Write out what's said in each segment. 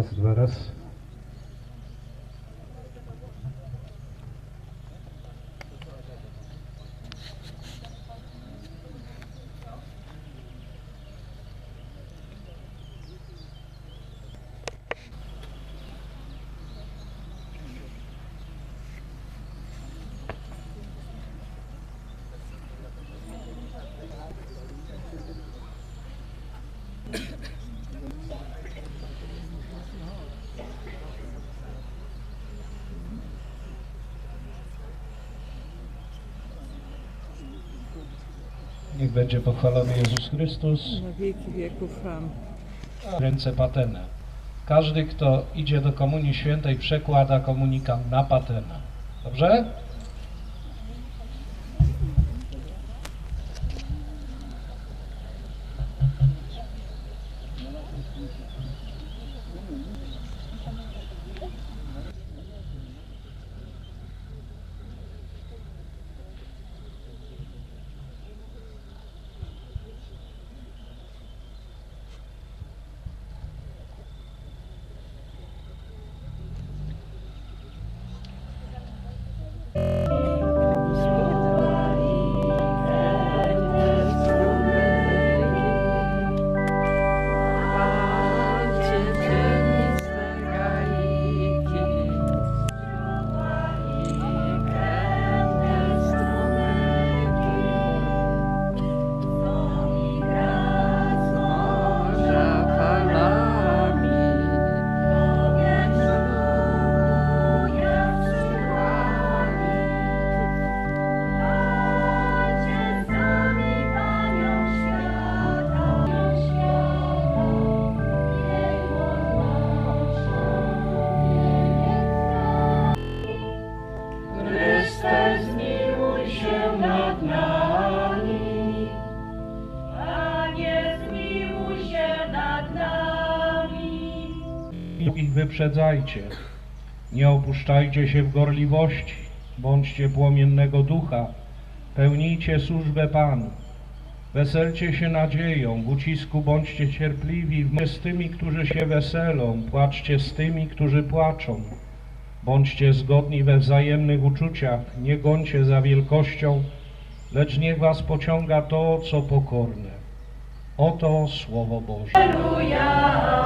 raras, raras Niech będzie pochwalony Jezus Chrystus. Na wieki wieków. Amen. Ręce patena. Każdy, kto idzie do Komunii Świętej, przekłada komunikant na patena. Dobrze? Ich wyprzedzajcie. Nie opuszczajcie się w gorliwości. Bądźcie płomiennego ducha. Pełnijcie służbę Panu. Weselcie się nadzieją, w ucisku bądźcie cierpliwi, z tymi, którzy się weselą, płaczcie z tymi, którzy płaczą. Bądźcie zgodni we wzajemnych uczuciach, nie gońcie za wielkością, lecz niech was pociąga to, co pokorne. Oto Słowo Boże. Alleluja.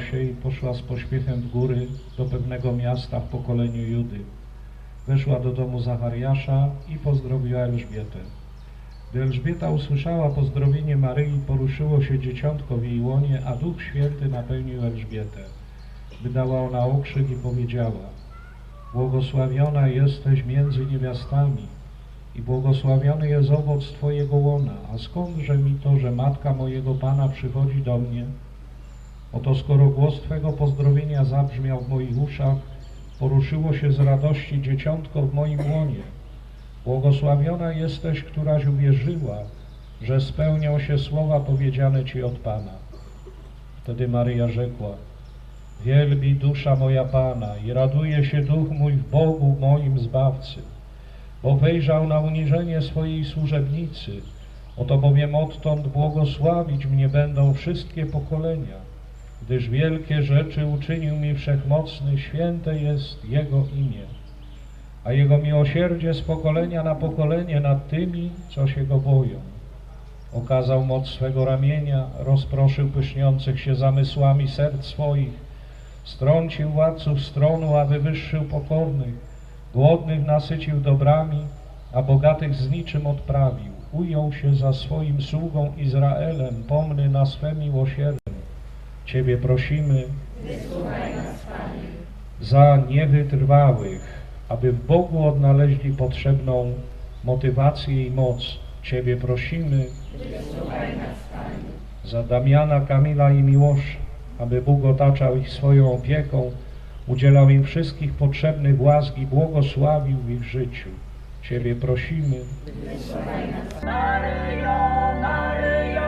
Się i poszła z pośpiechem w góry do pewnego miasta w pokoleniu Judy. Weszła do domu Zachariasza i pozdrowiła Elżbietę. Gdy Elżbieta usłyszała pozdrowienie Maryi, poruszyło się dzieciątko w jej łonie, a Duch Święty napełnił Elżbietę. Wydała ona okrzyk i powiedziała Błogosławiona jesteś między niewiastami i błogosławiony jest owoc Twojego łona. A skądże mi to, że matka mojego Pana przychodzi do mnie? Oto skoro głos Twego pozdrowienia zabrzmiał w moich uszach, poruszyło się z radości dzieciątko w moim łonie. Błogosławiona jesteś, któraś uwierzyła, że spełnią się słowa powiedziane Ci od Pana. Wtedy Maryja rzekła, Wielbi dusza moja Pana i raduje się duch mój w Bogu moim Zbawcy, bo wejrzał na uniżenie swojej służebnicy. Oto bowiem odtąd błogosławić mnie będą wszystkie pokolenia, gdyż wielkie rzeczy uczynił mi Wszechmocny, święte jest Jego imię. A Jego miłosierdzie z pokolenia na pokolenie nad tymi, co się Go boją. Okazał moc swego ramienia, rozproszył pyszniących się zamysłami serc swoich, strącił władców stronu, a wywyższył pokornych, głodnych nasycił dobrami, a bogatych z niczym odprawił. Ujął się za swoim sługą Izraelem, pomny na swe miłosierdzie. Ciebie prosimy za niewytrwałych, aby w Bogu odnaleźli potrzebną motywację i moc. Ciebie prosimy za Damiana, Kamila i Miłosza, aby Bóg otaczał ich swoją opieką, udzielał im wszystkich potrzebnych łask i błogosławił w ich życiu. Ciebie prosimy Maryjo, Maryjo,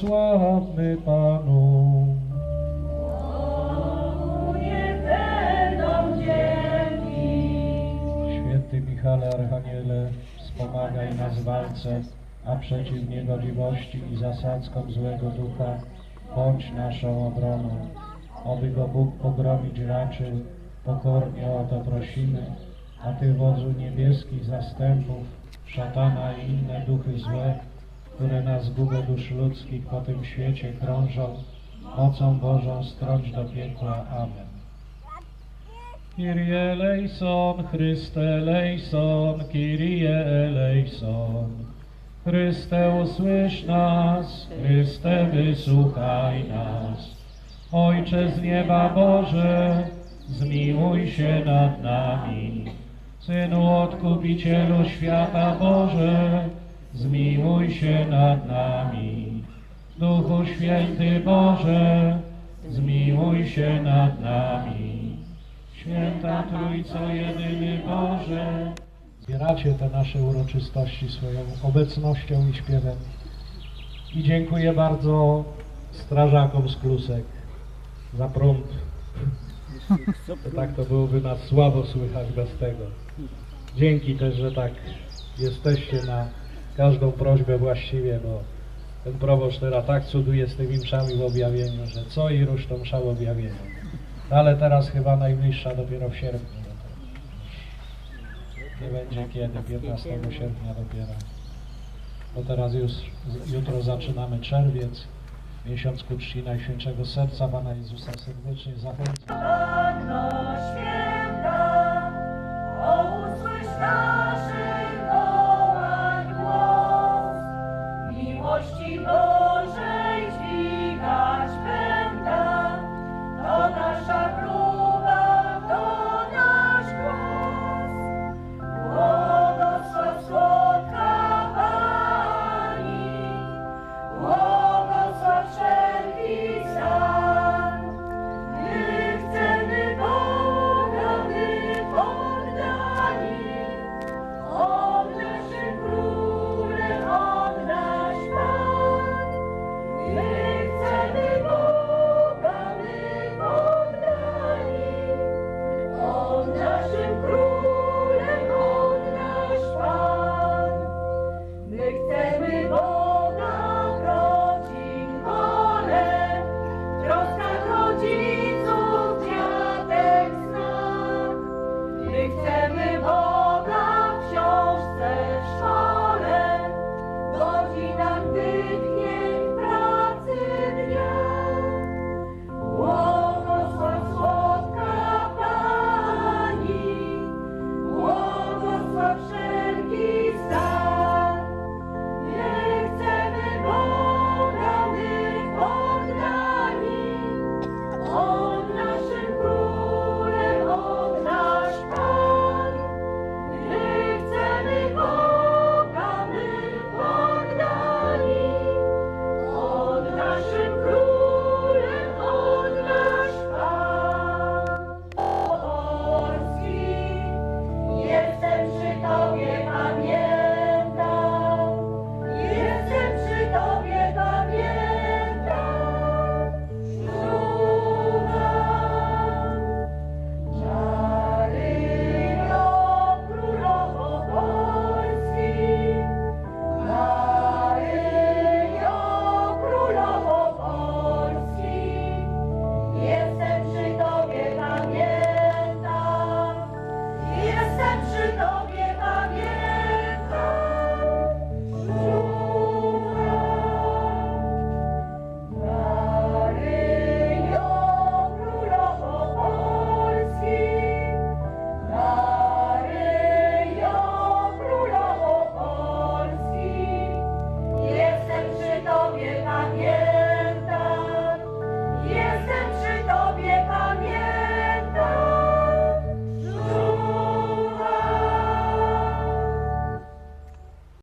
Błogosławmy Panu. Święty Michale Archaniele, wspomagaj nas w walce, a przeciw niegodziwości i zasadzkom złego ducha bądź naszą obroną. Oby go Bóg pogromić raczył, pokornie o to prosimy, a Ty wodzu niebieskich zastępów, szatana i inne duchy złe, które na zgubę dusz ludzkich po tym świecie krążą, mocą Bożą strąć do piekła. Amen. Kyrie eleison, Chryste eleison, Kyrie eleison. Chryste usłysz nas, Chryste wysłuchaj nas. Ojcze z nieba Boże, zmiłuj się nad nami. Synu Odkupicielu świata Boże, zmiłuj się nad nami. Duchu Święty Boże, zmiłuj się nad nami. Święta Trójco, jedyny Boże. Zbieracie te nasze uroczystości swoją obecnością i śpiewem. I dziękuję bardzo strażakom z Klusek za prąd. Tak to byłoby nas słabo słychać bez tego. Dzięki też, że tak jesteście na każdą prośbę właściwie, bo ten proboszcz teraz tak cuduje z tymi mszami w objawieniu, że co i rusz to msza w objawieniu. Ale teraz chyba najbliższa dopiero w sierpniu. Nie będzie kiedy, 15 sierpnia dopiero. Bo teraz już, jutro zaczynamy czerwiec, miesiąc ku czci Najświętszego Serca Pana Jezusa serdecznie zachęcam. Święta,